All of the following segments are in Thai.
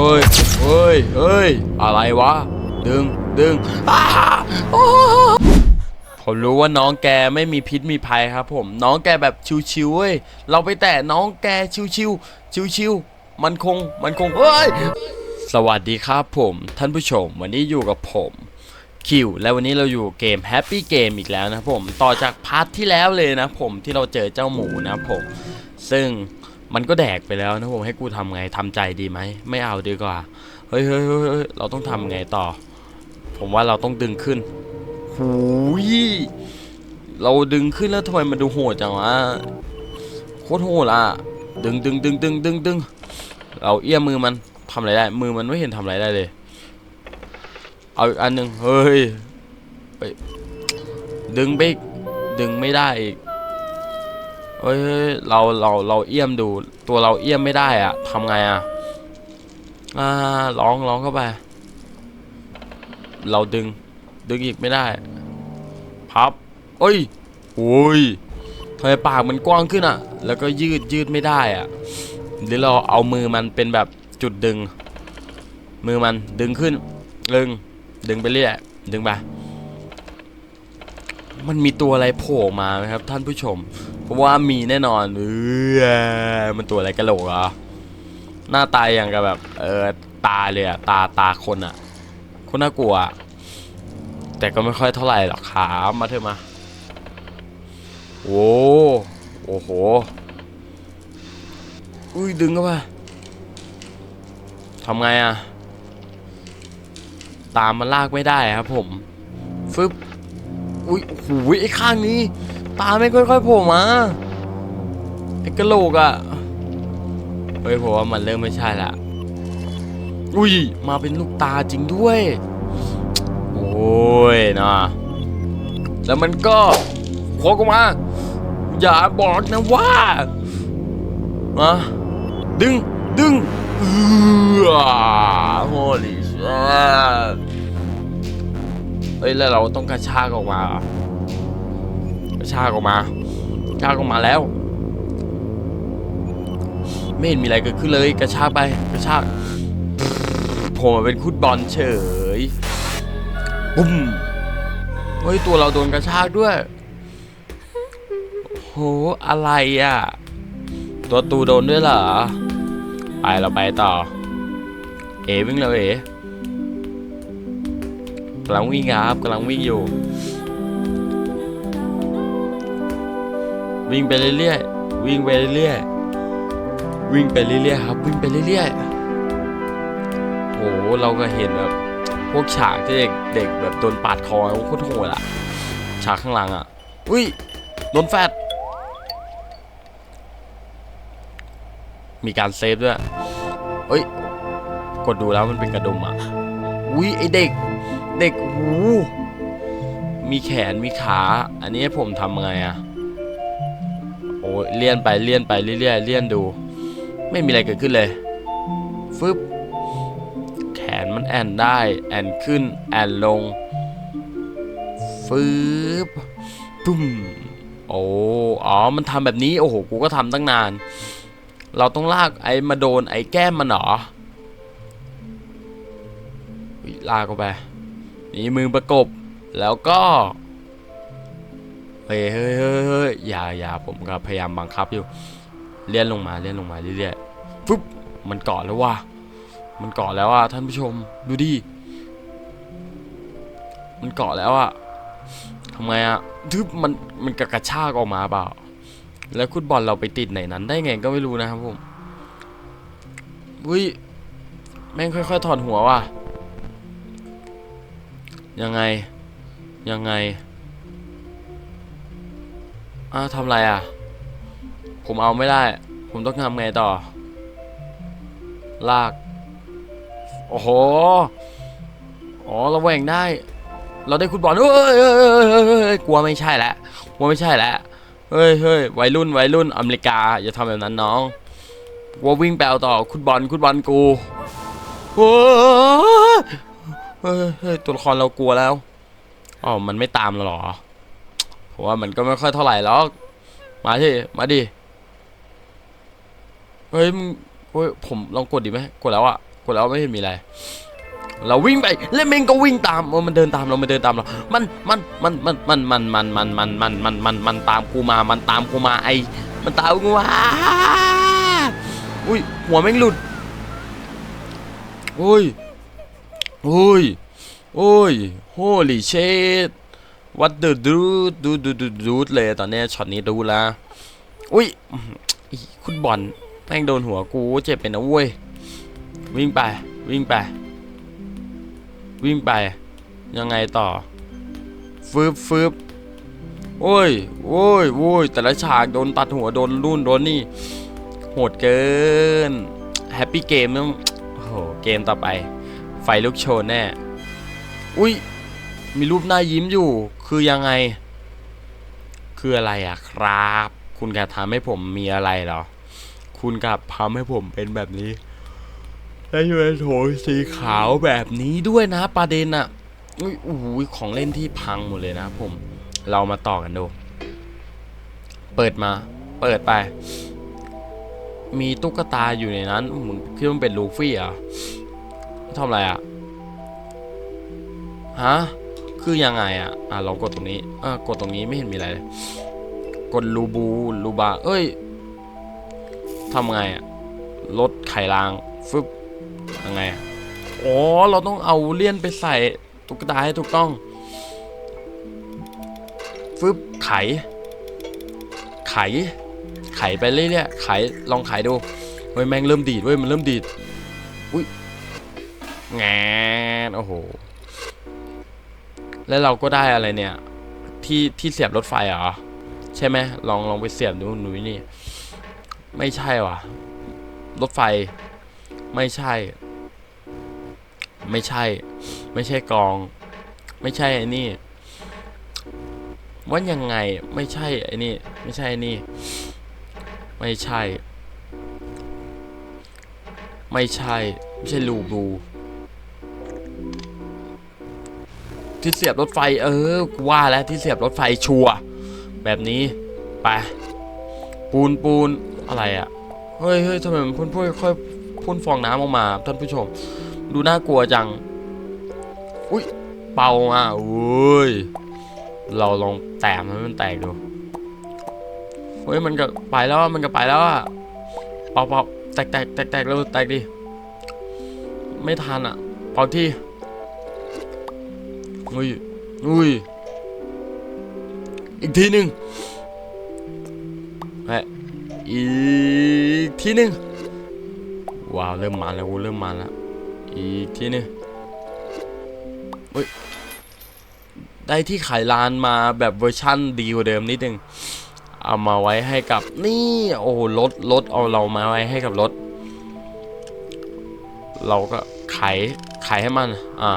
เฮ้ยเฮ้ยเฮ้ย อะไรวะ ดึง ดึงอ้าอ้าผมรู้ว่าน้องแกไม่มีพิษมีภัยครับ ผม น้องแกแบบชิวๆเว้ย เราไปแตะน้องแกชิวๆชิวๆมันคง มันคง เฮ้ย สวัสดีครับผม ท่านผู้ชม วันนี้อยู่กับผมคิวและวันนี้เราอยู่เกม Happy Game อีกแล้วนะผม ต่อจากพาร์ทที่แล้วเลยนะผมที่เราเจอเจ้าหมูนะผม ซึ่ง มันก็แดกไปแล้วนะผมให้กูทำไงทำใจดีไหมไม่เอาดีกว่าเฮ้ยเฮ้ยเฮ้ยเราต้องทำไงต่อ ผมว่าเราต้องดึงขึ้นหูยเราดึงขึ้นแล้วทำไมมันดูโหดจังวะโคตรโหดอะดึงดึงดึงดึงดึงดึงเราเอี้ยมมือมันทำอะไรได้ มือมันไม่เห็นทำอะไรได้เลย เอาอีกอันหนึ่งเฮ้ยไปดึงไปดึงไม่ได้อีก เฮ้ยเฮ้ยเราเราเราเอี้ยมดู ตัวเราเอี้ยมไม่ได้อะทำไงอะอ่าร้องร้องเข้าไป เราดึง ดึงอีกไม่ได้ พับเอ้ยโอ้ยทำไมปากมันกว้างขึ้นอะแล้วก็ยืดยืดไม่ได้อะหรือเราเอามือมันเป็นแบบจุดดึง มือมันดึงขึ้น ดึง ดึงไปเรื่อยดึงไปมันมีตัวอะไรโผล่มาไหมครับ ท่านผู้ชม เพราะว่ามีแน่นอนเออมันตัวอะไรกะโหลกเหรอหน้าตาอย่างกับแบบ เออตาเลยอะตาตาคนอะคนน่ากลัวอะแต่ก็ไม่ค่อยเท่าไหร่หรอกขามาเถอะมาโอ้โอ้โหอุ้ยดึงเข้าไปทำไงอะ ตามมันลากไม่ได้ครับผมฟึบอุ้ยโอ้โหไอ้ข้างนี้ ตาไม่ค่อยๆโผล่มาไอ้กระโหลกอะเฮ้ยผมว่ามันเริ่มไม่ใช่ละอุ้ยมาเป็นลูกตาจริงด้วย โอ้ยนะแล้วมันก็โคกออกมา อย่าบอกนะว่ามาดึงดึงเออโฮลิชเฮ้ยแล้วเราต้องกระชากออกมา ชากออกมากระชากออกมาแล้ว ไม่เห็นมีอะไรเกิดขึ้นเลยกระชากไปกระชากผมมาเป็นคุดบอลเฉยบุ้มเฮ้ยตัวเราโดนกระชากด้วยโหอะไรอะ ตัวตูโดนด้วยเหรอ ไปเราไปต่อ เอวิ่งเร็วเอกำลังวิ่งครับกำลังวิ่งอยู่ วิ่งไปเรื่อยๆวิ่งไปเรื่อยๆวิ่งไปเรื่อยๆครับ วิ่งไปเรื่อยๆโหเราก็เห็นแบบพวกฉากที่เด็กเด็กแบบโดนปาดคอโคตรโหดอะฉากข้างหลังอะอุ้ยโดนแฟดมีการเซฟด้วยเอ้ย กดดูแล้วมันเป็นกระดุมอะ อุ้ยไอเด็ก เด็กหูมีแขนมีขา อันนี้ผมทำไงอะ โอ้ยเลี่ยนไปเลี่ยนไปเรื่อยๆเลี่ยนดู ไม่มีอะไรเกิดขึ้นเลยฟึบแขนมันแอนได้ แอนขึ้น แอนลงฟึบปุ้มโอ้อ๋อ มันทำแบบนี้ โอ้โห กูก็ทำตั้งนาน เราต้องลากไอ้มาโดนไอ้แก้มมันเหรอลากเข้าไป นี่มือประกบ แล้วก็ เฮ้ยเฮ้ยเฮ้ยอย่าอย่าผมก็พยายามบังคับอยู่ เลื่อนลงมาเลื่อนลงมาเรื่อยๆฟึบมันเกาะแล้วว่ะมันเกาะแล้วอะท่านผู้ชมดูดิมันเกาะแล้วอะทำไงอะทึบมันมันกระชากออกมาเปล่า แล้วคุณบอลเราไปติดไหนนั้นได้ไงก็ไม่รู้นะครับผมอุ้ยแม่งค่อย ๆ ถอดหัวว่ะยังไงยังไง อ้าวทำไรอะ ผมเอาไม่ได้ ผมต้องทำไงต่อ ลาก โอ้โห อ๋อเราแหว่งได้ เราได้คุณบอลเฮ้ยเฮ้ยเฮ้ยเฮ้ยกลัวไม่ใช่แล้วกลัวไม่ใช่แล้วเฮ้ยเฮ้ยวัยรุ่นวัยรุ่นอเมริกา อย่าทำแบบนั้นน้องว่าวิ่งแปลต่อคุณบอลคุณบอลกูโอ้ยเฮ้ยเฮ้ยตัวละครเรากลัวแล้ว อ๋อ มันไม่ตามเราหรอ ผมว่ามันก็ไม่ค่อยเท่าไหร่หรอกมาที่มาดิเฮ้ยมึงเฮ้ยผมลองกดดิไหมกดแล้วอะกดแล้วไม่เห็นมีอะไร เราวิ่งไปแล้วแม่งก็วิ่งตามเออมันเดินตามเรามันเดินตามเรา มันมันมันมันมันมันมันมันมันมันมันมันมันตามกูมา มันตามกูมาไอมันตามกูมาอุ้ยหัวแม่งหลุดอุ้ยอุ้ยอุ้ย holy shit what the dude ดู วัดดูดูดูดูดูดูเลยตอนนี้ช็อตนี้ดูละอุ้ยคุณบอลแม่งโดนหัวกูเจ็บเป็นนะเว้ยวิ่งไป วิ่งไป วิ่งไป ยังไงต่อ ฟืบฟืบโอ้ยโอ้ยโอ้ยแต่ละฉากโดนตัดหัวโดนรุ่นโดนนี่โหดเกินแฮปปี้เกมต้องโอ้โหเกมต่อไป ไฟลุกโชนแน่ อุ้ยมีรูปหน้ายิ้มอยู่ คือยังไง คืออะไรอะครับ คุณกับทำให้ผมมีอะไรเหรอ คุณกลับทำให้ผมเป็นแบบนี้และอยู่ในโถสีขาวแบบนี้ด้วยนะประเด็นอะอุ้ยโอ้โหของเล่นที่พังหมดเลยนะผม เรามาต่อกันดู เปิดมา เปิดไป มีตุ๊กตาอยู่ในนั้นมึงคิดว่ามันเป็นลูฟี่เหรอทำอะไรอะฮะ คือยังไงอะ อะลองกดตรงนี้อะกดตรงนี้ไม่เห็นมีอะไรเลย กดลูบูลูบา เอ้ยทำไงอะ ลดไข่ลาง ฟึบยังไงอะอ๋อ เราต้องเอาเลี่ยนไปใส่ตุ๊กตาให้ถูกต้อง ฟึบไข ไข ไขไปเรื่อยๆ ไข ลองไขดู เฮ้ย แม่งเริ่มดีดเว้ย มันเริ่มดีด อุ้ยแงนโอ้โห แล้วเราก็ได้อะไรเนี่ย ที่ที่เสียบรถไฟเหรอ ใช่ไหมลองลองไปเสียบดูหนุ่ยนี่ ไม่ใช่ว่ะ รถไฟ ไม่ใช่ ไม่ใช่ ไม่ใช่กอง ไม่ใช่ไอ้นี่ว่ายังไงไม่ใช่ไอ้นี่ ไม่ใช่ไอ้นี่ ไม่ใช่ ไม่ใช่ ไม่ใช่ลูบู ที่เสียบรถไฟ เออกูว่าแล้วที่เสียบรถไฟชัวแบบนี้ไปปูนปูนอะไรอะ่ะเฮ้ยเฮ้ยทำไมมันพ่นพ่นค่อยพ่นฟองน้ำออกมา ท่านผู้ชม ดูน่ากลัวจัง อุ้ยเป่ามาอุ้ยเราลองแตะมันมันแตกดูเฮ้ยมันก็ไปแล้วมันก็ไปแล้วอะเป่าเป่าแตกแตกแตกแตกแล้วแตกดิไม่ทันอะเป่าที่ อุ้ยอุ้ย อีกทีหนึ่งแหะอีกทีหนึ่งว้าวเริ่มมันแล้วกูเริ่มมันแล้ว อีกทีหนึงเฮ้ย ได้ที่ขายลานมาแบบเวอร์ชั่นดีกว่าเดิมนิดนึง เอามาไว้ให้กับนี่ โอ้โหรถรถเอาเรามาไว้ให้กับรถ เราก็ไขไขให้มัน อ่า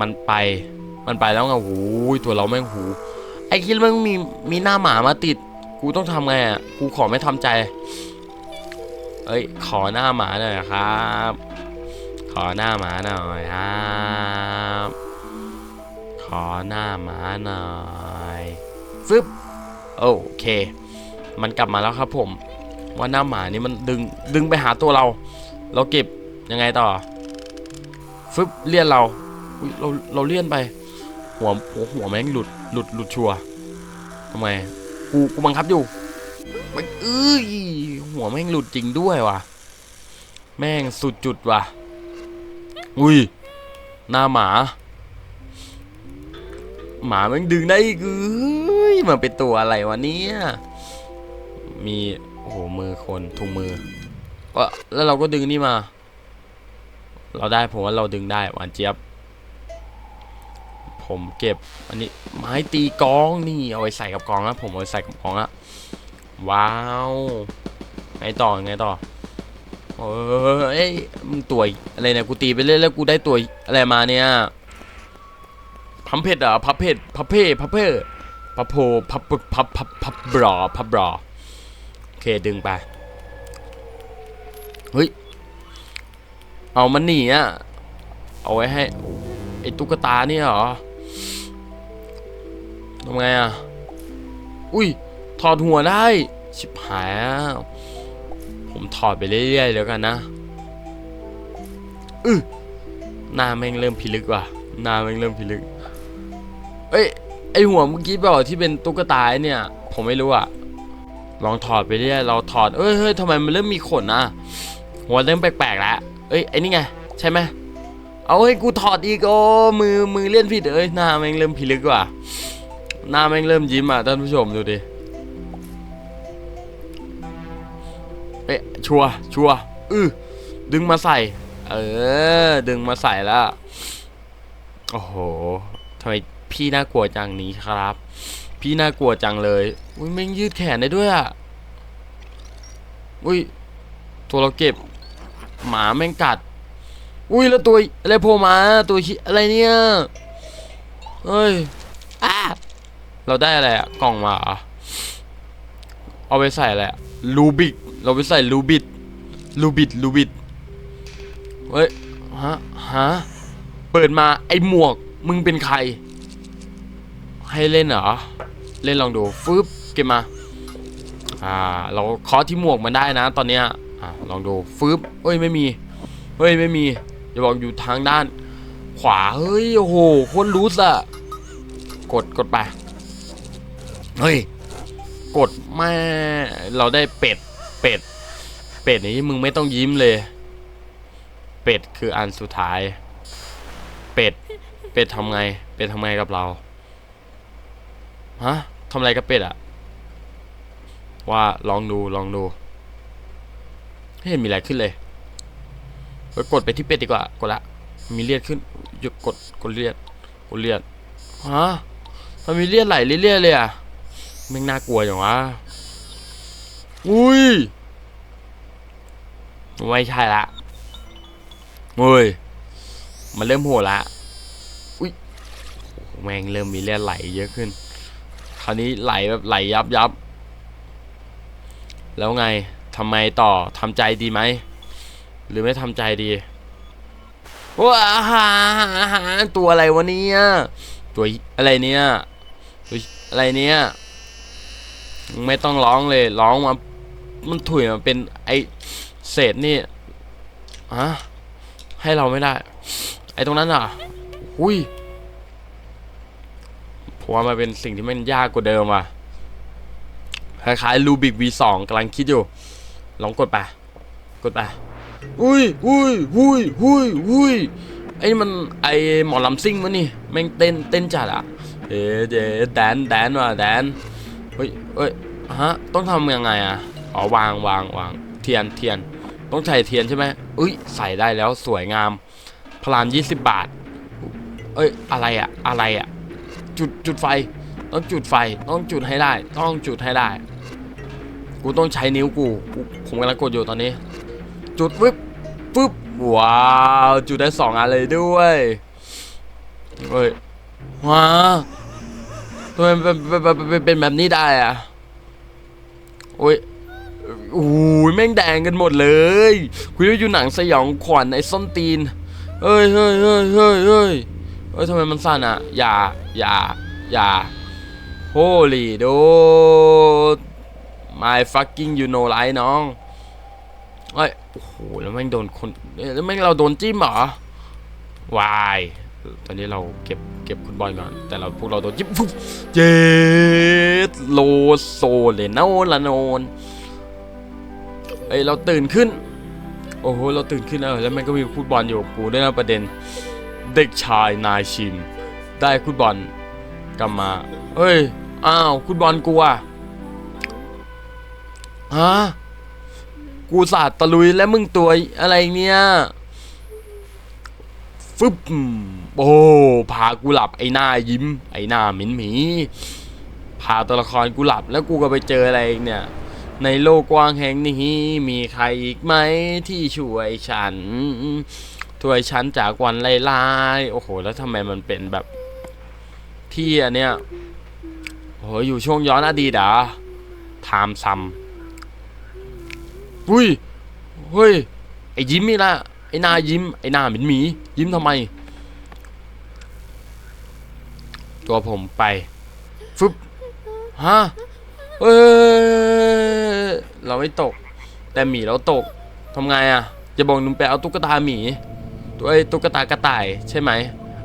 มันไป มันไปแล้วไงโอ้ยตัวเราแม่งหู ไอ้คิดแม่งมีมีหน้าหมามาติด กูต้องทำไงอะ กูขอไม่ทำใจ เอ้ย ขอหน้าหมาหน่อยครับ ขอหน้าหมาหน่อยครับขอหน้าหมาหน่อยฟึบโอเค มันกลับมาแล้วครับผม ว่าหน้าหมานี่มันดึงดึงไปหาตัวเรา เราเก็บยังไงต่อฟึบเลี่ยนเรา อุ๊ยเราเราเลี่ยนไป หัวหัวหัวแม่งหลุดหลุดหลุดชัวร์ทำไมกูกูบังคับอยู่มันเอ้ยหัวแม่งหลุดจริงด้วยว่ะ แม่งสุดจุดว่ะ อุ้ยหน้าหมา หมาแม่งดึงได้กเอ้ยมันเป็นตัวอะไรวะเนี่ยมีโอ้โหมือคนถุงมือก็แล้วเราก็ดึงนี่มา เราได้ผมว่าเราดึงได้หวานเจี๊ยบ ผมเก็บอันนี้ไม้ตีกองนี่เอาไว้ใส่กับกองนะผมเอาไว้ใส่กับกองละว้าวไงต่อไงต่อเอ้ยมึงตัวอะไรเนี่ยกูตีไปเรื่อยแล้วกูได้ตัวอะไรมาเนี่ยพัมเพชรอะพับเพชรพับเพ่พับเพ่พับโพพับพับพับพับพับบรอพับบรอโอเคดึงไปเฮ้ยเอามันหนีอะเอาไว้ให้ไอ้ตุ๊กตาเนี่ยเหรอ ทำไงอะ อุ้ย ถอดหัวได้ ชิบหายแล้วผมถอดไปเรื่อยๆแล้วกันนะอือหน้าแม่งเริ่มพิลึกว่ะ หน้าแม่งเริ่มพิลึก เอ้ย ไอหัวเมื่อกี้บอกที่เป็นตุ๊กตาเนี่ย ผมไม่รู้อะลองถอดไปเรื่อยเราถอด เอ้ยเฮ้ยทำไมมันเริ่มมีขนอะ หัวเริ่มแปลกๆแล้วเอ้ย ไอ้นี่ไง ใช่ไหมเอาให้กูถอดอีกโอ้มือมือเล่นผิดเอ้ยหน้าแม่งเริ่มพิลึกว่ะ หน้าแม่งเริ่มยิ้มอะท่านผู้ชมดูดิเอ๊ะชัวร์ชัวร์อือดึงมาใส่ เออ ดึงมาใส่แล้ว โอ้โหทำไมพี่น่ากลัวจังนี้ครับ พี่น่ากลัวจังเลยอุ้ยแม่งยืดแขนได้ด้วยอะอุ้ยตัวเราเก็บ หมาแม่งกัด อุ้ยแล้วตัวอะไรโผล่มาตัวอะไรเนี่ยเฮ้ยอ้า เราได้อะไรอะกล่องมาเหรอเอาไปใส่อะไรลูบิกเราไปใส่ลูบิดลูบิดลูบิดเฮ้ยฮะฮะเปิดมาไอหมวกมึงเป็นใคร ให้เล่นเหรอ เล่นลองดูฟึบเก็บมาอ่าเราเคาะที่หมวกมันได้นะ ตอนเนี้ยอ่าลองดูฟึบเฮ้ยไม่มีเฮ้ยไม่มีอย่าบอกอยู่ทางด้าน ขวาเฮ้ยโอ้โหคนรู้สอะกดกดไป เฮ้ย กดแม่เราได้เป็ด เป็ด เป็ดนี้มึงไม่ต้องยิ้มเลย เป็ดคืออันสุดท้าย เป็ด เป็ดทำไง เป็ดทำไงกับเรา ฮะทำอะไรกับเป็ดอะว่าลองดูลองดูไม่เห็นมีอะไรขึ้นเลยไปกดไปที่เป็ดดีกว่ากดละ มีเลือดขึ้นหยุดกดกดเลือดกดเลือดฮะมันมีเลือดไหลเรื่อยๆเลยอะ ม่งน่ากลัวอย่างวะ อุ้ย ไม่ใช่ละเฮ้ย มันเริ่มโหดละ อุ้ยแม่งเริ่มมีเลือดไหลเยอะขึ้น คราวนี้ไหลแบบไหลยับยับ แล้วไงทำไมต่อทำใจดีไหม หรือไม่ทำใจดีว้าหาตัวอะไรวะเนี่ย ตัวอะไรเนี่ย ตัวอะไรเนี่ย ไม่ต้องร้องเลยร้องมามันถุยมาเป็นไอเศษนี่ฮะให้เราไม่ได้ ไอตรงนั้นอะอุ้ยผมว่ามันเป็นสิ่งที่มันยากกว่าเดิมว่ะคล้ายๆลูบิก V2 กำลังคิดอยู่ ลองกดไป กดไป อุ้ยอุ้ยอุ้ยอุ้ยอุ้ยไอ้มันไอหมอลำซิ่งวะนี่แม่งเต้นเต้นจัดอะเอ๊ะเจ๊แดนแดนว่ะแดน เฮ้ยเฮ้ยฮะต้องทำยังไงอะอ๋อวางวางวางเทียนเทียน ต้องใส่เทียนใช่ไหมอุ้ยใส่ได้แล้วสวยงามพลาน20 บาท เอ้ยอะไรอะอะไรอะจุดจุดไฟ ต้องจุดไฟต้องจุดให้ได้ ต้องจุดให้ได้ กูต้องใช้นิ้วกูผมกำลังกดอยู่ตอนนี้ จุดฟึบฟึบว้าวจุดได้สองอันเลยด้วยเฮ้ยว้า ทำไมเป็นเป็นเป็นแบบนี้ได้อะโอ้ยโอ้ยแม่งแดงกันหมดเลยคุยว่าอยู่หนังสยองขวัญไอ้ส้นตีนเฮ้ยเฮ้ยเฮ้ยเฮ้ยเฮ้ยเฮ้ยทำไมมันสั่นอะ อย่า อย่า อย่า holy do my fucking you know ไรน้องเฮ้ย โอ้โห แล้วแม่งโดนคน แล้วแม่งเราโดนจิ้มเหรอวาย ตอนนี้เราเก็บเก็บคุณบอลก่อน แต่เราพวกเราโดนจิ้มฟุ๊บเจ็ดโลโซเลนโนละโนนเอ้ยเราตื่นขึ้น โอ้โห เราตื่นขึ้นแล้วแล้วมันก็มีฟุตบอลอยู่กับกูด้วยนะประเด็น เด็กชายนายชิน ได้ฟุตบอลกลับมาเฮ้ย อ้าวฟุตบอลกูอะฮะกูสาดตะลุยแล้วมึงตัวอะไรเนี่ย ฟึบโอ้พากูหลับไอ้หน้ายิ้ม ไอ้หน้าหมินหมีพาตัวละครกูหลับแล้วกูก็ไปเจออะไรอีกเนี่ย ในโลกกว้างแห่งนี้ มีใครอีกไหมที่ช่วยฉันช่วยฉันจากวันไล่ๆโอ้โห แล้วทำไมมันเป็นแบบ ที่อันเนี้ยโอ้โหอยู่ช่วงย้อนอดีตอะไทม์ซัมอุ้ยเฮ้ยไอ้ยิ้มนี่ละ อ้หน้ายิ้ม ไอ้หน้าหมินหมี ยิ้มทำไม ตัวผมไป ฟึบฮะเอ้ยเราไม่ตก แต่หมีเราตกทำไงอะ่ะจะบอกหนุ่มไปเอาตุ๊กตาหมีด้วยตุ๊กตากระต่ายใช่ไหม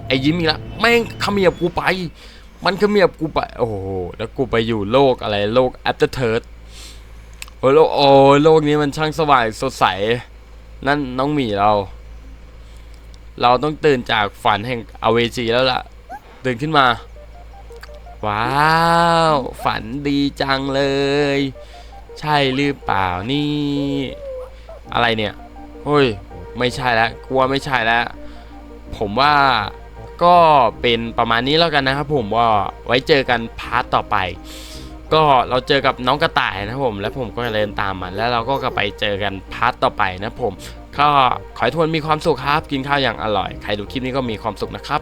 ไอ้ยิ้มอีกละแม่งเขมียบกูไป มันเขมียบกูไป โอ้โหแล้วกูไปอยู่โลกอะไรโลก after t h i r d โอ้โลกโอ้โลกนี้มันช่างสว่างสดใส นั่นน้องหมีเรา เราต้องตื่นจากฝันแห่งอเวจีแล้วล่ะ ตื่นขึ้นมา ว้าว ฝันดีจังเลย ใช่หรือเปล่านี่ อะไรเนี่ยเฮ้ยไม่ใช่แล้วกลัวไม่ใช่แล้ว ผมว่าก็เป็นประมาณนี้แล้วกันนะครับผมว่าไว้เจอกันพาร์ทต่อไป ก็เราเจอกับน้องกระต่ายนะผม และผมก็เดินตามมัน แล้วเราก็กลับไปเจอกันพาร์ทต่อไปนะผม ก็ขอให้ทุกคนมีความสุขครับ กินข้าวอย่างอร่อย ใครดูคลิปนี้ก็มีความสุขนะครับ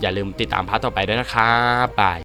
อย่าลืมติดตามพาร์ทต่อไปด้วยนะครับบาย